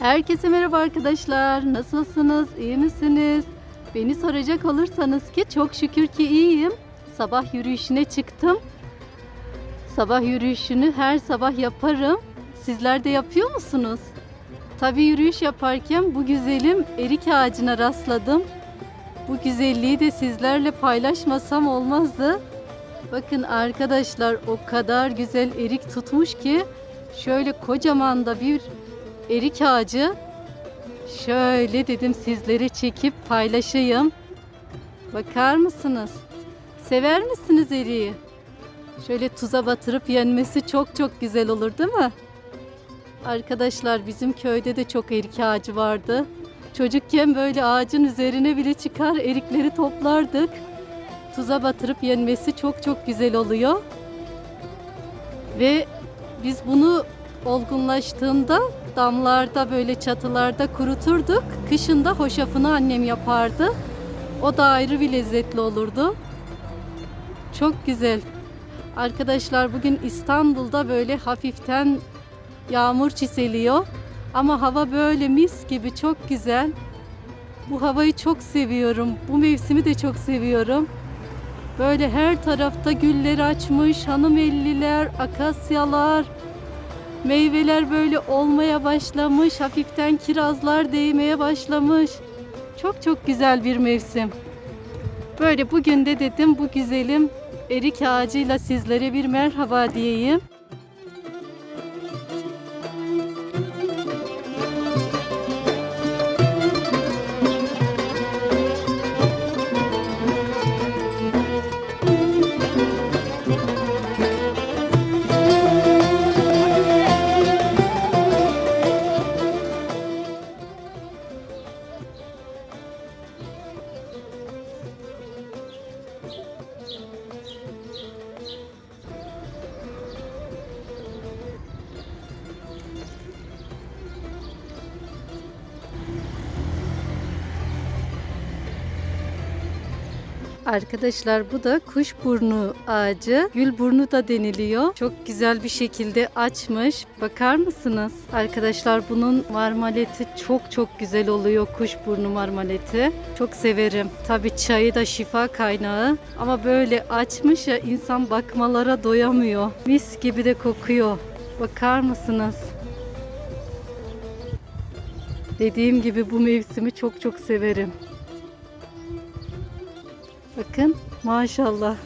Herkese merhaba arkadaşlar. Nasılsınız? İyi misiniz? Beni soracak olursanız ki çok şükür ki iyiyim. Sabah yürüyüşüne çıktım. Sabah yürüyüşünü her sabah yaparım. Sizler de yapıyor musunuz? Tabii yürüyüş yaparken bu güzelim erik ağacına rastladım. Bu güzelliği de sizlerle paylaşmasam olmazdı. Bakın arkadaşlar o kadar güzel erik tutmuş ki şöyle kocaman da bir erik ağacı. Şöyle dedim sizlere çekip paylaşayım. Bakar mısınız? Sever misiniz eriği? Şöyle tuza batırıp yenmesi çok çok güzel olur değil mi? Arkadaşlar bizim köyde de çok erik ağacı vardı. Çocukken böyle ağacın üzerine bile çıkar erikleri toplardık. Tuza batırıp yenmesi çok çok güzel oluyor. Ve biz bunu olgunlaştığında damlarda böyle çatılarda kuruturduk. Kışında hoşafını annem yapardı. O da ayrı bir lezzetli olurdu. Çok güzel. Arkadaşlar bugün İstanbul'da böyle hafiften yağmur çiseliyor. Ama hava böyle mis gibi çok güzel. Bu havayı çok seviyorum. Bu mevsimi de çok seviyorum. Böyle her tarafta güller açmış, hanımelliler, akasyalar, meyveler böyle olmaya başlamış, hafiften kirazlar değmeye başlamış. Çok çok güzel bir mevsim. Böyle bugün de dedim bu güzelim erik ağacıyla sizlere bir merhaba diyeyim. Arkadaşlar bu da kuşburnu ağacı. Gülburnu da deniliyor. Çok güzel bir şekilde açmış. Bakar mısınız? Arkadaşlar bunun marmaleti çok çok güzel oluyor. Kuşburnu marmaleti. Çok severim. Tabii çayı da şifa kaynağı. Ama böyle açmış ya insan bakmalara doyamıyor. Mis gibi de kokuyor. Bakar mısınız? Dediğim gibi bu mevsimi çok çok severim. Bakın maşallah.